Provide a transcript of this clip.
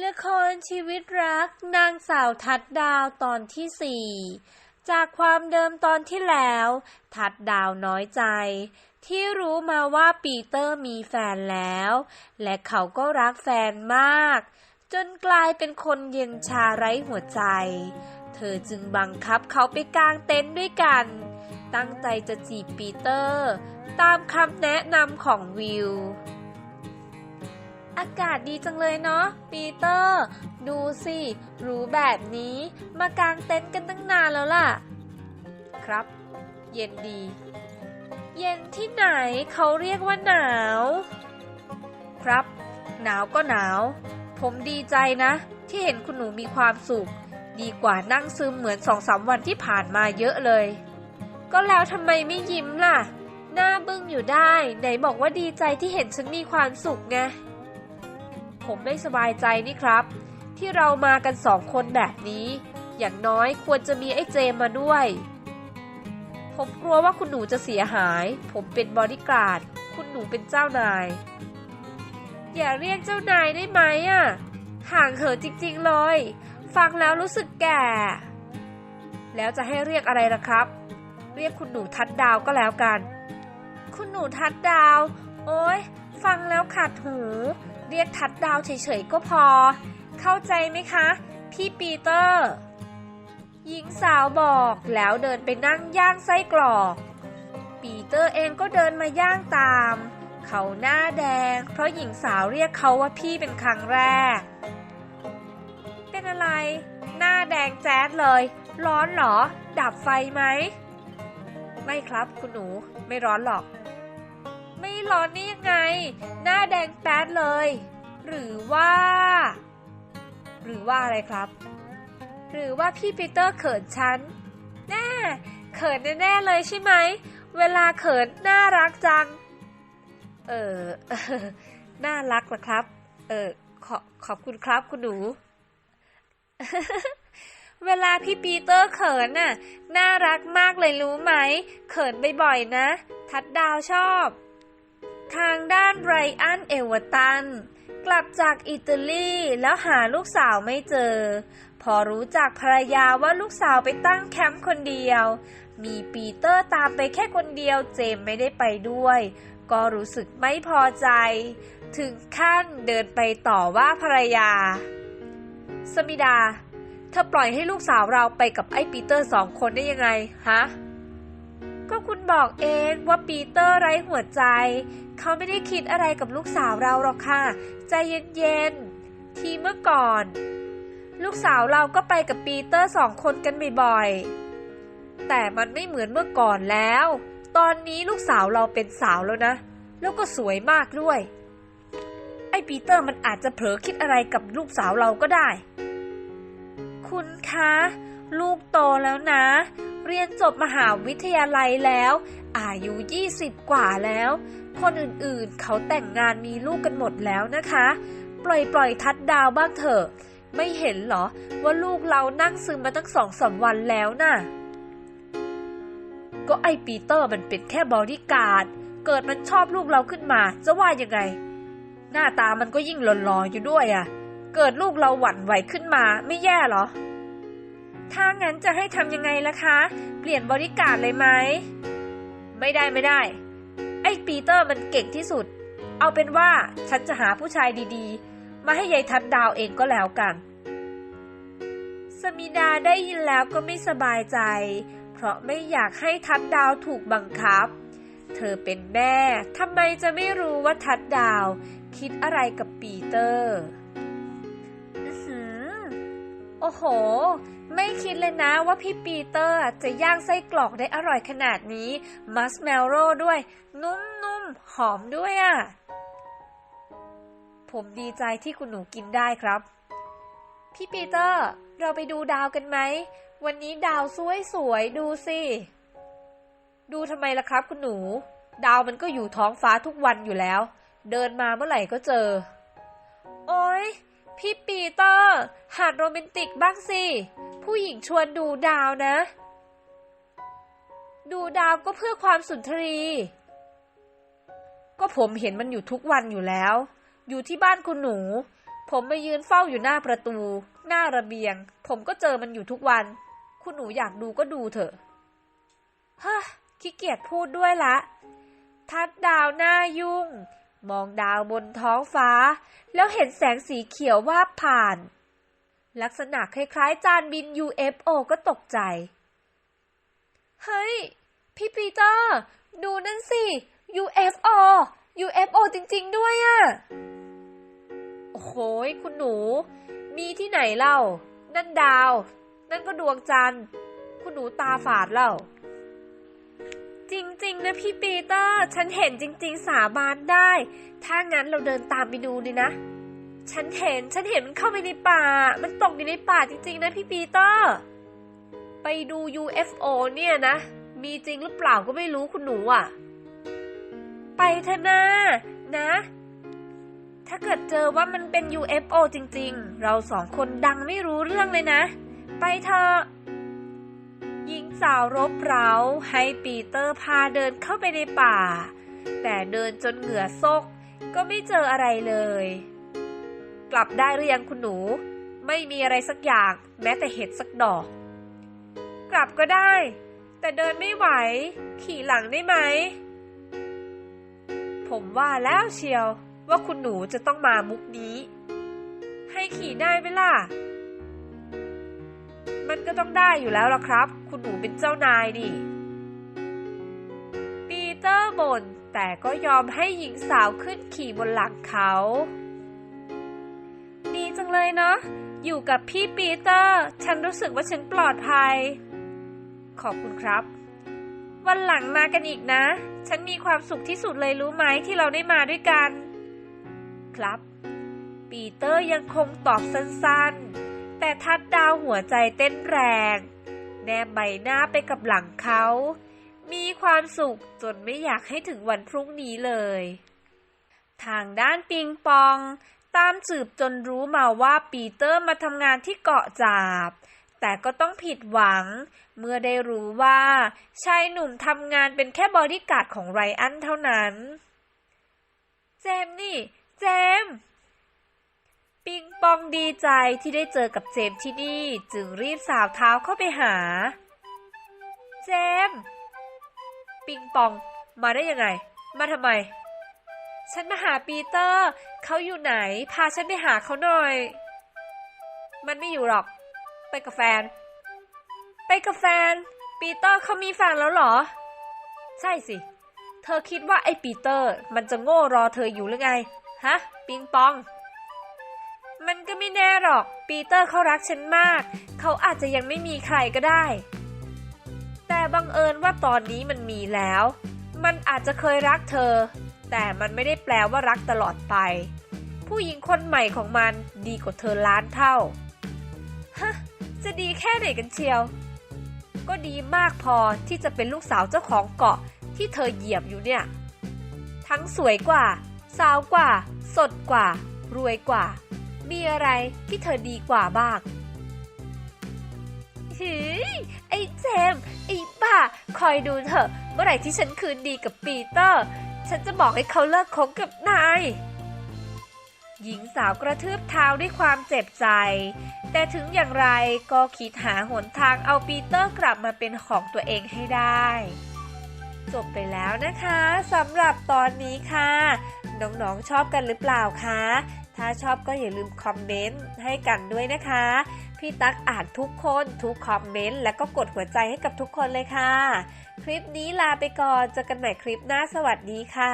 ละครชีวิตรักนางสาวทัดดาวตอนที่สี่จากความเดิมตอนที่แล้ว ทัดดาวน้อยใจ ที่รู้มาว่าปีเตอร์มีแฟนแล้ว และเขาก็รักแฟนมาก จนกลายเป็นคนเย็นชาไร้หัวใจ เธอจึงบังคับเขาไปกางเต็นท์ด้วยกัน ตั้งใจจะจีบปีเตอร์ ตามคำแนะนำของวิว อากาศดีจังเลยเนาะปีเตอร์ ดูสิรู้แบบนี้มากางเต็นท์กันตั้งนานแล้วล่ะ ครับ เย็นดี เย็นที่ไหนเขาเรียกว่าหนาว ครับ หนาวก็หนาว ผมดีใจนะ ที่เห็นคุณหนูมีความสุข ดีกว่านั่งซึมเหมือนสองสามวันที่ผ่านมาเยอะเลย ก็แล้วทำไมไม่ยิ้มล่ะ หน้าบึ้งอยู่ได้ ไหนบอกว่าดีใจที่เห็นฉันมีความสุขไง ผมไม่สบายใจนี่ครับ ที่เรามากันสองคนแบบนี้ อย่างน้อยควรจะมีไอ้เจมมาด้วย ผมกลัวว่าคุณหนูจะเสียหาย ผมเป็นบอดี้การ์ด คุณหนูเป็นเจ้านาย อย่าเรียกเจ้านายได้ไหมอะ ห่างเหินจริงๆเลย ฟังแล้วรู้สึกแก่ แล้วจะให้เรียกอะไรล่ะครับ เรียกคุณหนูทัดดาวก็แล้วกัน คุณหนูทัดดาว โอ้ยฟังแล้วขัดหู เรียกทัดดาวเฉยๆก็พอ เข้าใจไหมคะ พี่ปีเตอร์ หญิงสาวบอกแล้วเดินไปนั่งย่างไส้กรอก ปีเตอร์เองก็เดินมาย่างตาม เขาหน้าแดง เพราะหญิงสาวเรียกเขาว่าพี่เป็นครั้งแรก เป็นอะไร หน้าแดงแจ๊ดเลย ร้อนเหรอ ดับไฟไหม ไม่ครับคุณหนูไม่ร้อนหรอก ไม่ร้อนนี่ยังไง หน้าแดงแป๊ดเลย หรือว่า หรือว่าอะไรครับ หรือว่าพี่ปีเตอร์เขินฉันแน่เขินแน่ๆเลยใช่ไหม เวลาเขินน่ารักจัง เออ น่ารักเหรอครับ เออ ขอขอบคุณครับคุณหนู เวลาพี่ปีเตอร์เขินน่ะ น่ารักมากเลยรู้ไหม เขินบ่อยๆนะ ทัดดาวชอบ ทางด้านไรอัน เอเวอร์ตัน กลับจากอิตาลีแล้วหาลูกสาวไม่เจอ พอรู้จากภรรยาว่าลูกสาวไปตั้งแคมป์คนเดียว มีปีเตอร์ตามไปแค่คนเดียวเจมไม่ได้ไปด้วย ก็รู้สึกไม่พอใจ ถึงขั้นเดินไปต่อว่าภรรยา สมิดา เธอปล่อยให้ลูกสาวเราไปกับไอ้ปีเตอร์สองคนได้ยังไง ฮะ บอกเองว่าปีเตอร์ไร้หัวใจ เขาไม่ได้คิดอะไรกับลูกสาวเราหรอกค่ะ ใจเย็นๆ ทีเมื่อก่อน ลูกสาวเราก็ไปกับปีเตอร์สองคนกันบ่อยๆ แต่มันไม่เหมือนเมื่อก่อนแล้ว ตอนนี้ลูกสาวเราเป็นสาวแล้วนะ แล้วก็สวยมากด้วย ไอ้ปีเตอร์มันอาจจะเผลอคิดอะไรกับลูกสาวเราก็ได้ คุณคะ ลูกโตแล้วนะ เรียนจบมหาวิทยาลัยแล้ว อายุ 20 กว่าแล้ว คนอื่นๆ เขาแต่งงานมีลูกกันหมดแล้วนะคะ ปล่อยปล่อยๆทัดดาวบ้างเถอะ ไม่เห็นเหรอ ว่าลูกเรานั่งซึมมาตั้งสองสามวันแล้วน่ะ ก็ไอปีเตอร์มันเป็นแค่บอดี้การ์ด เกิดมันชอบลูกเราขึ้นมา จะว่ายังไง หน้าตามันก็ยิ่งหล่อๆอยู่ด้วยอะ่ะ เกิดลูกเราหวั่นไหวขึ้นมาไม่แย่เหรอ ถ้างั้นจะให้ทำยังไงล่ะคะ เปลี่ยนบริการเลยไหม ไม่ได้ไม่ได้ ไอ้ปีเตอร์มันเก่งที่สุด เอาเป็นว่าฉันจะหาผู้ชายดีๆ มาให้ยายทัดดาวเองก็แล้วกัน สมิดาได้ยินแล้วก็ไม่สบายใจ เพราะไม่อยากให้ทัดดาวถูกบังคับ เธอเป็นแม่ทำไมจะไม่รู้ว่าทัดดาว คิดอะไรกับปีเตอร์อือโอ้โห ไม่คิดเลยนะว่าพี่ปีเตอร์จะย่างไส้กรอกได้อร่อยขนาดนี้ มัสเมลโร่ด้วย นุ่มๆ หอมด้วยอะ่ะ ผมดีใจที่คุณหนูกินได้ครับ พี่ปีเตอร์ เราไปดูดาวกันไหม วันนี้ดาวสวยๆ ดูสิ ดูทำไมล่ะครับคุณหนู ดาวมันก็อยู่ท้องฟ้าทุกวันอยู่แล้ว เดินมาเมื่อไหร่ก็เจอ พี่ปีเตอร์ หัดโรแมนติกบ้างสิ ผู้หญิงชวนดูดาวนะ ดูดาวก็เพื่อความสุนทรี ก็ผมเห็นมันอยู่ทุกวันอยู่แล้ว อยู่ที่บ้านคุณหนู ผมมายืนเฝ้าอยู่หน้าประตู หน้าระเบียง ผมก็เจอมันอยู่ทุกวัน คุณหนูอยากดูก็ดูเถอะเฮ้อขี้เกียจพูดด้วยละ ทัดดาวหน้ายุ่ง มองดาวบนท้องฟ้า แล้วเห็นแสงสีเขียววาบผ่าน ลักษณะคล้ายๆ จานบิน UFO ก็ตกใจ เฮ้ย พี่ปีเตอร์ ดูนั่นสิ UFO UFO จริงๆด้วยอะโอ้โหคุณหนู มีที่ไหนเล่า นั่นดาว นั่นก็ดวงจันทร์ คุณหนูตาฝาดเล่า จริง ๆ นะพี่ปีเตอร์ ฉันเห็นจริง ๆ สาบานได้ ถ้างั้นเราเดินตามไปดูดีนะ ฉันเห็น ฉันเห็นมันเข้าไปในป่า มันตกอยู่ในป่าจริง ๆ นะพี่ปีเตอร์ ไปดู UFO เนี่ยนะ มีจริงหรือเปล่าก็ไม่รู้คุณหนูอะ ไปเถอะนะนะ ถ้าเกิดเจอว่ามันเป็น UFO จริง ๆ เราสองคนดังไม่รู้เรื่องเลยนะ ไปเถอะ หญิงสาวรบเร้าให้ปีเตอร์พาเดินเข้าไปในป่า แต่เดินจนเหงื่อซกก็ไม่เจออะไรเลย กลับได้หรือยังคุณหนู ไม่มีอะไรสักอย่างแม้แต่เห็ดสักดอก กลับก็ได้ แต่เดินไม่ไหว ขี่หลังได้ไหม ผมว่าแล้วเชียวว่าคุณหนูจะต้องมามุกนี้ ให้ขี่ได้ไหมล่ะ มันก็ต้องได้อยู่แล้วล่ะครับ คุณหนูเป็นเจ้านายดิปีเตอร์บ่นแต่ก็ยอมให้หญิงสาวขึ้นขี่บนหลังเขา ดีจังเลยเนาะ อยู่กับพี่ปีเตอร์ ฉันรู้สึกว่าฉันปลอดภัย ขอบคุณครับ วันหลังมากันอีกนะ ฉันมีความสุขที่สุดเลยรู้ไหมที่เราได้มาด้วยกัน ครับ ปีเตอร์ยังคงตอบสั้นๆ แต่ทัดดาวหัวใจเต้นแรง แนบใบหน้าไปกับหลังเขา มีความสุขจนไม่อยากให้ถึงวันพรุ่งนี้เลย ทางด้านปิงปอง ตามสืบจนรู้มาว่าปีเตอร์มาทำงานที่เกาะจาบ แต่ก็ต้องผิดหวัง เมื่อได้รู้ว่าชายหนุ่มทำงานเป็นแค่บอดี้การ์ดของไรอันเท่านั้น เจมส์นี่ เจมส์ องดีใจที่ได้เจอกับเจมส์ที่นี่ จึงรีบสาวเท้าเข้าไปหา เจมส์ปิงปอง มาได้ยังไง มาทำไม ฉันมาหาปีเตอร์ เขาอยู่ไหน พาฉันไปหาเขาหน่อย มันไม่อยู่หรอก ไปกับแฟน ไปกับแฟน ปีเตอร์เขามีแฟนแล้วหรอ ใช่สิ เธอคิดว่าไอ้ปีเตอร์ มันจะโง่รอเธออยู่หรือไง ฮะ ปิงปอง ก็ไม่แน่หรอก ปีเตอร์เขารักฉันมาก เขาอาจจะยังไม่มีใครก็ได้ แต่บังเอิญว่าตอนนี้มันมีแล้ว มันอาจจะเคยรักเธอ แต่มันไม่ได้แปลว่ารักตลอดไป ผู้หญิงคนใหม่ของมันดีกว่าเธอล้านเท่า ฮะ จะดีแค่ไหนกันเชียว ก็ดีมากพอที่จะเป็นลูกสาวเจ้าของเกาะที่เธอเหยียบอยู่เนี่ย ทั้งสวยกว่า สาวกว่า สดกว่า รวยกว่า มีอะไรที่เธอดีกว่าบ้างเฮ้ยไอ้เจมไอ้บ้า คอยดูเถอะ เมื่อไหร่ที่ฉันคืนดีกับปีเตอร์ ฉันจะบอกให้เขาเลิกคบกับนาย หญิงสาวกระทืบเท้าด้วยความเจ็บใจ แต่ถึงอย่างไรก็คิดหาหนทางเอาปีเตอร์กลับมาเป็นของตัวเองให้ได้จบไปแล้วนะคะสำหรับตอนนี้ค่ะ น้องๆชอบกันหรือเปล่าคะ ถ้าชอบก็อย่าลืมคอมเมนต์ให้กันด้วยนะคะ พี่ตั๊กอ่านทุกคนทุกคอมเมนต์และก็กดหัวใจให้กับทุกคนเลยค่ะ คลิปนี้ลาไปก่อนเจอกันใหม่คลิปหน้าสวัสดีค่ะ